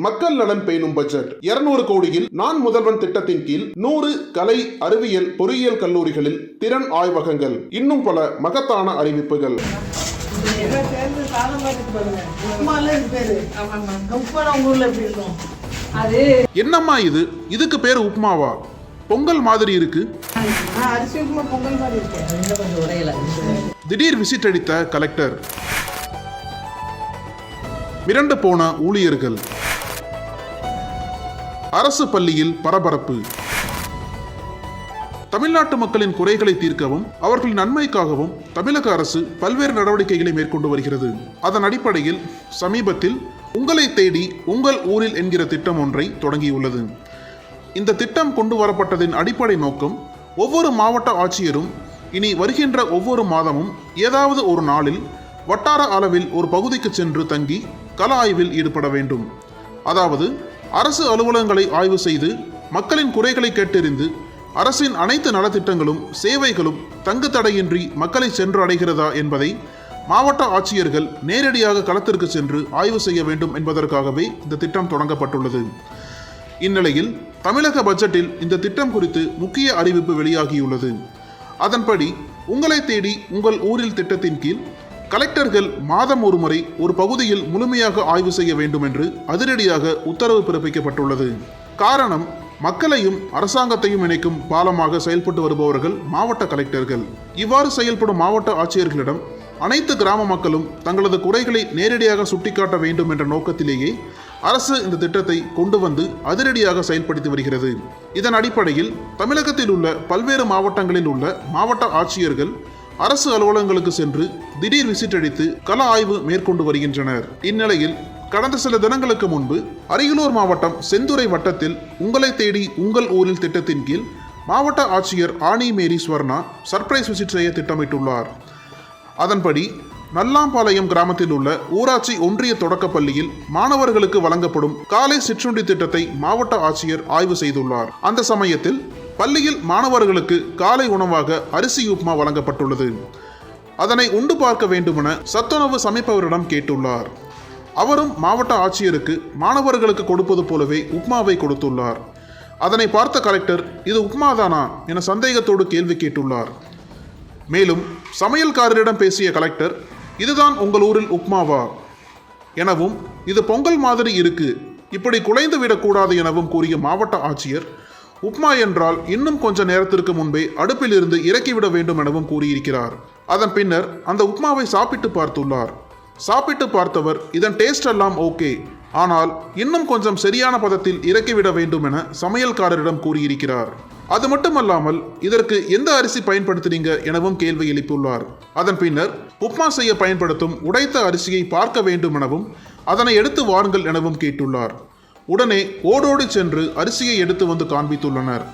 மக்கள் நலன் பேணும் பட்ஜெட். இருநூறு கோடியில் நான் முதல்வன் திட்டத்தின் கீழ் நூறு கலை அறிவியல் பொறியியல் கல்லூரிகளில் திறன் ஆய்வகங்கள். இன்னும் பல மகத்தான அறிவிப்புகள். என்னம்மா இது? இதுக்கு பேர் உப்மாவா? பொங்கல் மாதிரி இருக்கு. திடீர் விசிட் அடித்த கலெக்டர். மிரண்டு போன ஊழியர்கள். அரசு பள்ளியில் பரபரப்பு. தமிழ்நாட்டு மக்களின் குறைகளை தீர்க்கவும் அவர்களின் நன்மைக்காகவும் தமிழக அரசு பல்வேறு நடவடிக்கைகளை மேற்கொண்டு வருகிறது. அதன் அடிப்படையில் சமீபத்தில் உங்களை தேடி உங்கள் ஊரில் என்கிற திட்டம் ஒன்றை தொடங்கியுள்ளது. இந்த திட்டம் கொண்டு வரப்பட்டதின் அடிப்படை நோக்கம் ஒவ்வொரு மாவட்ட ஆட்சியரும் இனி வருகின்ற ஒவ்வொரு மாதமும் ஏதாவது ஒரு நாளில் வட்டார அளவில் ஒரு பகுதிக்கு சென்று தங்கி கல ஆய்வில் ஈடுபட வேண்டும். அதாவது அரசு அலுவலகங்களை ஆய்வு செய்து மக்களின் குறைகளை கேட்டறிந்து அரசின் அனைத்து நலத்திட்டங்களும் சேவைகளும் தங்கு தடையின்றி மக்களை சென்று அடைகிறதா என்பதை மாவட்ட ஆட்சியர்கள் நேரடியாக களத்திற்கு சென்று ஆய்வு செய்ய வேண்டும் என்பதற்காகவே இந்த திட்டம் தொடங்கப்பட்டுள்ளது. இந்நிலையில் தமிழக பட்ஜெட்டில் இந்த திட்டம் குறித்து முக்கிய அறிவிப்பு வெளியாகியுள்ளது. அதன்படி உங்களை தேடி உங்கள் ஊரில் திட்டத்தின் கீழ் கலெக்டர்கள் மாதம் ஒரு முறை ஒரு பகுதியில் முழுமையாக ஆய்வு செய்ய வேண்டும் என்று அதிரடியாக உத்தரவு பிறப்பிக்கப்பட்டுள்ளது. காரணம் மக்களையும் அரசாங்கத்தையும் இணைக்கும் பாலமாக செயல்பட்டு வருபவர்கள் மாவட்ட கலெக்டர்கள். இவ்வாறு செயல்படும் மாவட்ட ஆட்சியர்களிடம் அனைத்து கிராம மக்களும் தங்களது குறைகளை நேரடியாக சுட்டிக்காட்ட வேண்டும் என்ற நோக்கத்திலேயே அரசு இந்த திட்டத்தை கொண்டு வந்து அதிரடியாக செயல்படுத்தி வருகிறது. இதன் அடிப்படையில் தமிழகத்தில் உள்ள பல்வேறு மாவட்டங்களில் உள்ள மாவட்ட ஆட்சியர்கள் அரசு அலுவலகங்களுக்கு சென்று திடீர் விசிட் அடித்து கள ஆய்வு மேற்கொண்டு வருகின்றனர். இந்நிலையில் கடந்த சில தினங்களுக்கு முன்பு அரியலூர் மாவட்டம் செந்துறை வட்டத்தில் உங்களை தேடி உங்கள் ஊரில் திட்டத்தின் கீழ் மாவட்ட ஆட்சியர் ஆனி மேரி ஸ்வர்ணா சர்ப்ரைஸ் விசிட் செய்ய திட்டமிட்டுள்ளார். அதன்படி நல்லாம்பாளையம் கிராமத்தில் உள்ள ஊராட்சி ஒன்றிய தொடக்கப் பள்ளியில் மாணவர்களுக்கு வழங்கப்படும் காலை சிற்றுண்டி திட்டத்தை மாவட்ட ஆட்சியர் ஆய்வு செய்துள்ளார். அந்த சமயத்தில் பள்ளியில் மாணவர்களுக்கு காலை உணவாக அரிசி உப்மா வழங்கப்பட்டுள்ளது. அதனை உண்டு பார்க்க வேண்டுமென சத்துணவு சமைப்பவரிடம் கேட்டுள்ளார். அவரும் மாவட்ட ஆட்சியருக்கு மாணவர்களுக்கு கொடுப்பது போலவே உப்மாவை கொடுத்துள்ளார். அதனை பார்த்த கலெக்டர் இது உப்மாதானா? என சந்தேகத்தோடு கேள்வி கேட்டுள்ளார். மேலும் சமையல்காரரிடம் பேசிய கலெக்டர் இதுதான் உங்கள் ஊரில் உப்மாவா? எனவும் இது பொங்கல் மாதிரி இருக்கு. இப்படி குலைந்து விடக்கூடாது எனவும் கூறிய மாவட்ட ஆட்சியர் உப்மா என்றால் இன்னும் கொஞ்ச நேரத்திற்கு முன்பே அடுப்பில் இருந்து இறக்கிவிட வேண்டும் எனவும் கூறியிருக்கிறார். அதன் பின்னர் அந்த உப்மாவை சாப்பிட்டு பார்த்துள்ளார். சாப்பிட்டு பார்த்தவர் இதன் டேஸ்ட் எல்லாம் ஓகே ஆனால் இன்னும் கொஞ்சம் சரியான பதத்தில் இறக்கிவிட வேண்டும் என சமையல்காரரிடம் கூறியிருக்கிறார். அது மட்டுமல்லாமல் இதற்கு எந்த அரிசி பயன்படுத்துறீங்க எனவும் கேள்வி எழுப்பியுள்ளார். அதன் பின்னர் உப்மா செய்ய பயன்படுத்தும் உடைத்த அரிசியை பார்க்க வேண்டும் எனவும் அதனை எடுத்து வாருங்கள் எனவும் கேட்டுள்ளார். உடனே ஓடோடி சென்று அரிசியை எடுத்து வந்து காண்பித்துள்ளனர்.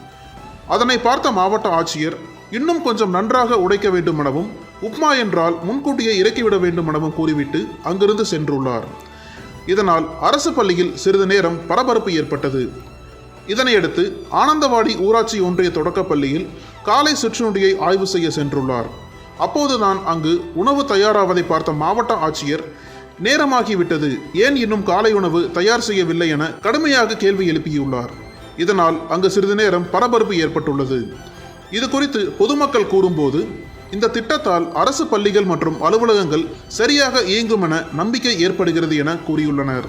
அதனை பார்த்த மாவட்ட ஆட்சியர் இன்னும் கொஞ்சம் நன்றாக உடைக்க வேண்டும் எனவும் உப்மா என்றால் முன்கூட்டியே இறக்கிவிட வேண்டும் எனவும் கூறிவிட்டு அங்கிருந்து சென்றுள்ளார். இதனால் அரசு பள்ளியில் சிறிது நேரம் பரபரப்பு ஏற்பட்டது. இதனையடுத்து ஆனந்தவாடி ஊராட்சி ஒன்றிய தொடக்கப் பள்ளியில் காலை சிற்றுண்டியை ஆய்வு செய்ய சென்றுள்ளார். அப்போதுதான் அங்கு உணவு தயாராவதை பார்த்த மாவட்ட ஆட்சியர் நேரமாகிவிட்டது. ஏன் இன்னும் காலை உணவு தயார் செய்யவில்லை என கடுமையாக கேள்வி எழுப்பியுள்ளார். இதனால் அங்கு சிறிது நேரம் பரபரப்பு ஏற்பட்டுள்ளது. இது குறித்து பொதுமக்கள் கூறும்போது இந்த திட்டத்தால் அரசு பள்ளிகள் மற்றும் அலுவலகங்கள் சரியாக இயங்கும் என நம்பிக்கை ஏற்படுகிறது என கூறியுள்ளனர்.